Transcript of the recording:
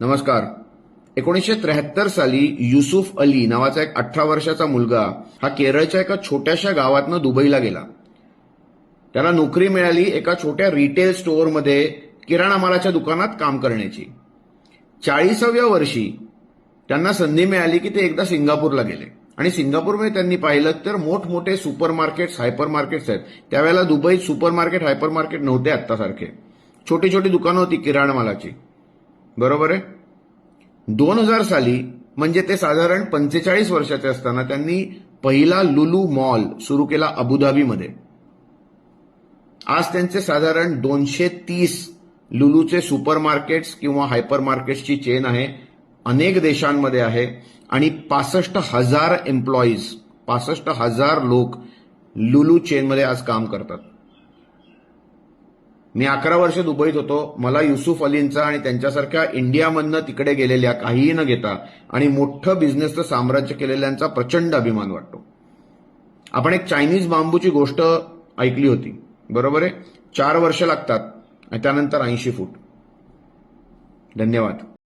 नमस्कार. एकोणीसशे त्र्याहत्तर साली युसुफ अली नावाचा एक अठरा वर्षाचा मुलगा हा केरळच्या एका छोट्याशा गावातनं दुबईला गेला. त्याला नोकरी मिळाली एका छोट्या रिटेल स्टोअरमध्ये किराणा मालाच्या दुकानात काम करण्याची. चाळीसाव्या वर्षी त्यांना संधी मिळाली की ते एकदा सिंगापूरला गेले. आणि सिंगापूरमध्ये त्यांनी पाहिलं तर मोठमोठे सुपर मार्केट्स हायपर मार्केट्स आहेत. त्यावेळेला दुबईत सुपर मार्केट हायपर मार्केट नव्हते आत्तासारखे. छोटी छोटी दुकानं होती किराणा मालाची. बरोबर आहे? दोन हजार साली म्हणजे ते साधारण पंचेचाळीस वर्षाचे असताना त्यांनी पहिला लुलू मॉल सुरू केला अबुधाबीमध्ये. आज त्यांचे साधारण दोनशे तीस लुलूचे सुपर मार्केट्स किंवा हायपर मार्केट्सची चेन आहे अनेक देशांमध्ये आहे आणि पासष्ट हजार एम्प्लॉईज पासष्ट हजार लोक लुलू चेनमध्ये आज काम करतात. मी अकरा वर्ष दुबईत होतो. मला युसुफ अलींचा आणि त्यांच्यासारख्या इंडियामधनं तिकडे गेलेल्या काहीही न घेता आणि मोठं बिझनेसचं साम्राज्य केलेल्यांचा प्रचंड अभिमान वाटतो. आपण एक चायनीज बांबूची गोष्ट ऐकली होती. बरोबर आहे? चार वर्ष लागतात आणि त्यानंतर ऐंशी फूट. धन्यवाद.